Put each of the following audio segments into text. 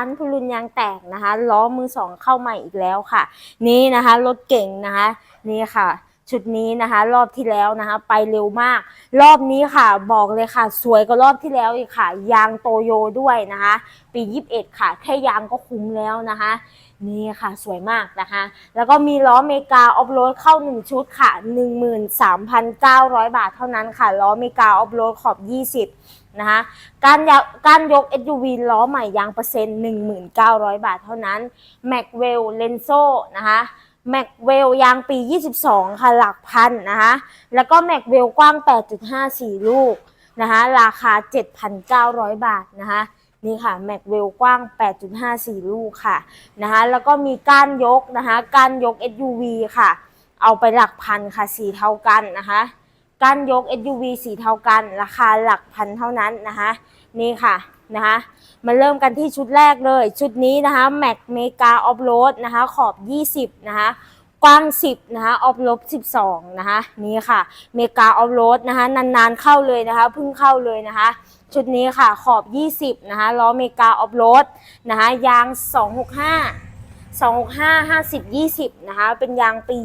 านพลุนยางแตกนะคะล้อมือสองเข้ามาอีกแล้วค่ะ นี่นะคะรถเก่งนะคะ นี่ค่ะ ชุดนี้นะคะ รอบที่แล้วนะคะ ไปเร็วมาก รอบนี้ค่ะบอกเลยค่ะ สวยกว่ารอบที่แล้วอีกค่ะ ยางโตโยด้วยนะคะ ปี 21 ค่ะ แค่ยางก็คุ้มแล้วนะคะ นี่ค่ะสวยมากนะคะ แล้วก็มีล้อเมกาออฟโรดเข้า 1 ชุดค่ะ 13,900 บาทเท่านั้นค่ะ ล้อเมกาออฟโรดขอบ 20นะคะการยกการยก SUV ล้อใหม่ยางเปอร์เซ็นต์ 1,900 บาทเท่านั้น m a c w e l l l e n z o นะคะ m a c w e l l ยางปี 22 ค่ะหลักพันนะคะแล้วก็ m a c w e l l กว้าง 8.54 ลูกนะคะราคา 7,900 บาทนะคะนี่ค่ะ m a c w e l l กว้าง 8.54 ลูกค่ะนะคะแล้วก็มีก้านยกนะคะก้านยก SUV ค่ะ เอาไปหลักพันค่ะสีเท่ากันนะคะก้านยก SUV สีเท่ากัน ราคาหลักพันเท่านั้นนะคะนี่ค่ะ นะคะมาเริ่มกันที่ชุดแรกเลย ชุดนี้นะคะ Mac Mega Off Road นะคะขอบ 20 นะคะกว้าง 10 นะคะออฟลบ 12 นะคะนี่ค่ะเมกาออฟโรดนะคะนานๆเข้าเลยนะคะเพิ่งเข้าเลยนะคะ ชุดนี้ค่ะขอบ 20 นะคะล้อเมกาออฟโรดนะคะยาง 265 265 50 20 นะคะ เป็นยางปี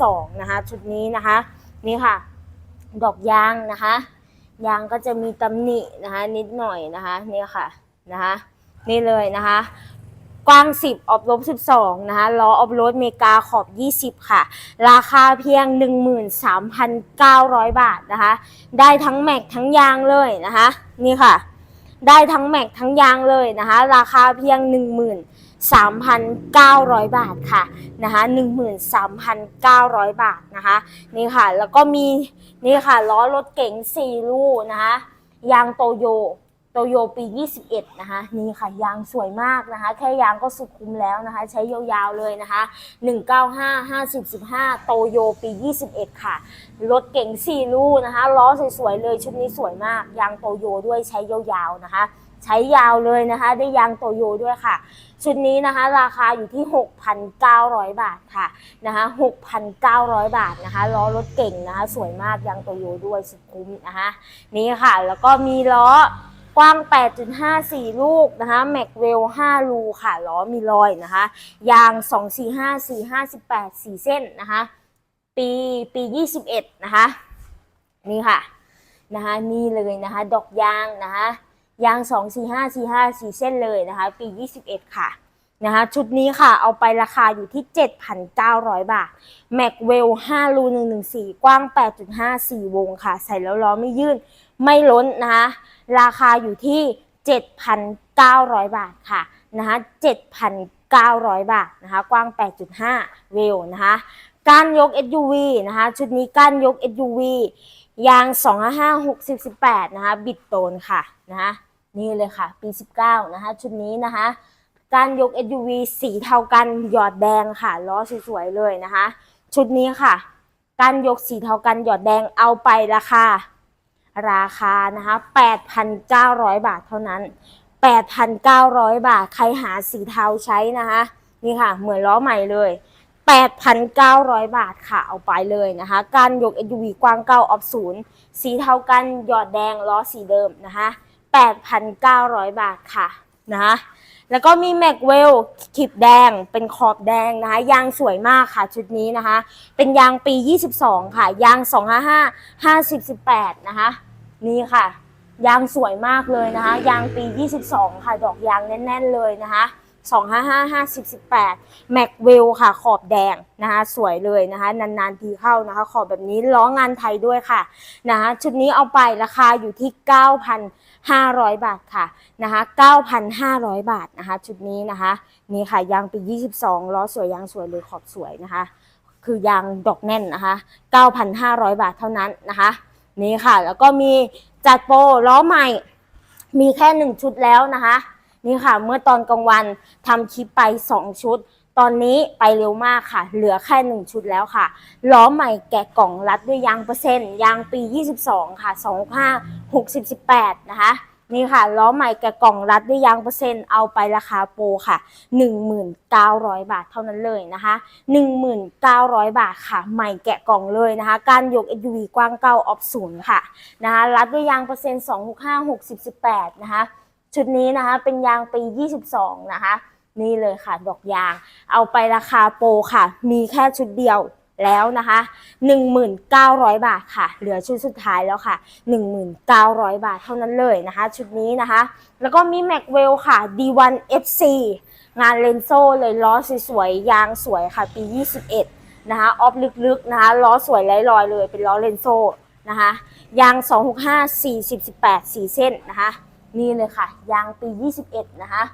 22 นะคะ ชุดนี้นะคะ นี่ค่ะ ดอกยางนะคะ ยางก็จะมีตำหนินะคะ นิดหน่อยนะคะนี่ค่ะนะคะนี่เลยนะคะ กว้าง 10 ออฟลบ12 นะคะล้อออฟโรดเมกาขอบ 20 ค่ะ ราคาเพียง 13,900 บาทนะคะ ได้ทั้งแม็กทั้งยางเลยนะคะ นี่ค่ะ ได้ทั้งแม็กทั้งยางเลยนะคะ ราคาเพียง 3,900 บาทค่ะนะคะ13,900 บาทนะคะนี่ค่ะแล้วก็มีนี่ค่ะล้อรถเก๋ง4ลูกนะคะยางโตโยโตโยปี 21 นะคะ นี่ค่ะ ยางสวยมากนะคะ แค่ยางก็สุดคุ้มแล้วนะคะ ใช้ยาวๆเลยนะคะ 195 50 15 โตโยปี 21 ค่ะ รถเก๋ง4ลูกนะคะ ล้อสวยๆเลย ชุดนี้สวยมาก ยางโตโยด้วยใช้ยาวๆนะคะ ใช้ยาวเลยนะคะ ได้ยางโตโยด้วยค่ะ ชุดนี้นะคะ ราคาอยู่ที่ 6,900 บาทค่ะนะคะ6,900 บาทนะคะล้อรถเก่งนะคะ สวยมากยางโตโยด้วยสุดคุ้มนะคะนี่ค่ะ แล้วก็มีล้อกว้าง 8.54 ลูกนะคะ แม็กเวล5ลูค่ะ ล้อมีรอยนะคะ ยาง 245 458 4 เส้นนะคะ ปี ปี 21 นะคะ นี่ค่ะ นะคะ นี่เลยนะคะ ดอกยางนะคะ ยาง 2 4 5 4 5 4 เส้นเลยนะคะ ปี 21 ค่ะนะคะชุดนี้ค่ะเอาไปราคาอยู่ที่ 7,900 บาทแม็กเวล5รู114 กว้าง 8.54 วงค่ะ ใส่แล้วล้อไม่ยื่นไม่ล้นนะคะราคาอยู่ที่ 7,900 บาทค่ะนะคะ7,900 บาทนะคะกว้าง 8.5 เวลนะคะการยก SUV นะคะชุดนี้การยก SUV ยาง 255 60 18 นะคะบิดโตนค่ะนะคะ นี่เลยค่ะ ปี 19 นะคะ ชุดนี้นะคะ การยก SUV สีเทากันหยอดแดงค่ะ ล้อสวยๆเลยนะคะ ชุดนี้ค่ะ การยกสีเทากันหยอดแดงเอาไปราคา ราคานะคะ 8,900 บาทเท่านั้น 8,900 บาท ใครหาสีเทาใช้นะคะ นี่ค่ะ เหมือนล้อใหม่เลย8,900 บาทค่ะ เอาไปเลยนะคะ การยก SUV กว้างเก้าออฟศูนย์สีเทากันหยอดแดงล้อสีเดิมนะคะ 8,900 บาทค่ะนะแล้วก็มีแม็กเวลขีดแดงเป็นขอบแดงนะคะ ยางสวยมากค่ะชุดนี้นะคะ เป็นยางปี 22 ค่ะ ยาง 255 50 18 นะคะ นี่ค่ะ ยางสวยมากเลยนะคะ ยางปี 22 ค่ะ ดอกยางแน่น ๆ เลยนะคะ 255 50 18แม็กเวลค่ะขอบแดงนะคะสวยเลยนะคะนานๆทีเข้านะคะขอบแบบนี้ล้องานไทยด้วยค่ะนะคะชุดนี้เอาไปราคาอยู่ที่ 9,500 บาทค่ะนะคะ9,500 บาทนะคะชุดนี้นะคะนี่ค่ะยางปี 22ล้อสวยยางสวยเลยขอบสวยนะคะ คือยางดอกแน่นนะคะ 9,500 บาทเท่านั้นนะคะนี่ค่ะแล้วก็มีจัดโปรล้อใหม่มีแค่หนึ่งชุดแล้วนะคะ นี่ค่ะ เมื่อตอนกลางวันทำคลิปไป 2 ชุด ตอนนี้ไปเร็วมากค่ะ เหลือแค่ 1 ชุดแล้วค่ะ ล้อใหม่แกะกล่องรัดด้วยยางเปอร์เซ็นต์ยางปี 22 ค่ะ 25 60 18 นะคะนี่ค่ะล้อใหม่แกะกล่องรัดด้วยยางเปอร์เซ็นต์เอาไปราคาโปรค่ะ 1,900 บาทเท่านั้นเลยนะคะ 1,900 บาทค่ะ ใหม่แกะกล่องเลยนะคะ การยก SUV กว้างเก้าออฟศูนย์ค่ะนะคะรัดด้วยยางเปอร์เซ็นต์265 60 18 นะคะ ชุดนี้นะคะ เป็นยางปี 22 นะคะ นี่เลยค่ะ ดอกยาง เอาไปราคาโปรค่ะ มีแค่ชุดเดียวแล้วนะคะ 1,900 บาทค่ะ เหลือชุดสุดท้ายแล้วค่ะ 1,900 บาทเท่านั้นเลยนะคะ ชุดนี้นะคะ แล้วก็มีแม็กเวลค่ะ D1 FC งานเลนโซ่เลยล้อสวยๆ ยางสวยค่ะ ปี 21 นะคะ ออฟลึกๆ นะคะ ล้อสวยไร้รอยเลย เป็นล้อเลนโซ่นะคะ ยาง 265 40 18 4 เส้นนะคะ นี่เลยค่ะ ยางปี 21 นะคะ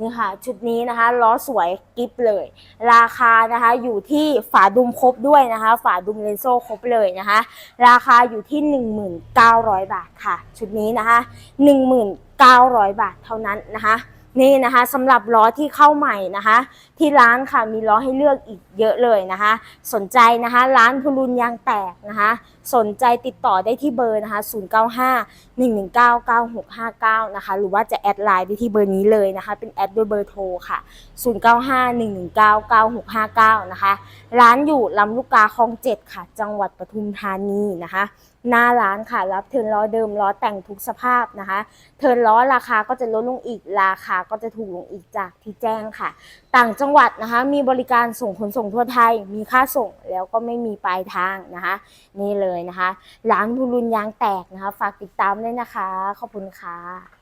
นี่ค่ะชุดนี้นะคะล้อสวยกิฟเลย ราคานะคะอยู่ที่ฝาดุมครบด้วยนะคะ ฝาดุมเลนโซ่ครบเลยนะคะ ราคาอยู่ที่ 1900บาทค่ะ ชุดนี้นะคะ 1900บาทเท่านั้นนะคะ นี่นะคะสำหรับล้อที่เข้าใหม่นะคะ ที่ร้านค่ะมีล้อให้เลือกอีกเยอะเลยนะคะ สนใจนะคะ ร้านพลุนยางแตกนะคะ สนใจติดต่อได้ที่เบอร์นะคะ 095 119 9659 นะคะ หรือว่าจะแอดไลน์ไปที่เบอร์นี้เลยนะคะ เป็นแอดด้วยเบอร์โทรค่ะ 095 119 9659 นะคะ ร้านอยู่ลำลูกกาคลองเจ็ดค่ะ จังหวัดปทุมธานีนะคะ หน้าร้านค่ะ รับเทิร์นล้อเดิมล้อแต่งทุกสภาพนะคะ เทิร์นล้อราคาก็จะลดลงอีกราคาก็จะถูกลงอีกจากที่แจ้งค่ะ ต่างจังหวัดนะคะ มีบริการส่งขนส่งทั่วไทย มีค่าส่งแล้วก็ไม่มีปลายทางนะคะ นี่เลยนะคะร้านบุรุนยางแตกนะคะ ฝากติดตามด้วยนะคะ ขอบคุณค่ะ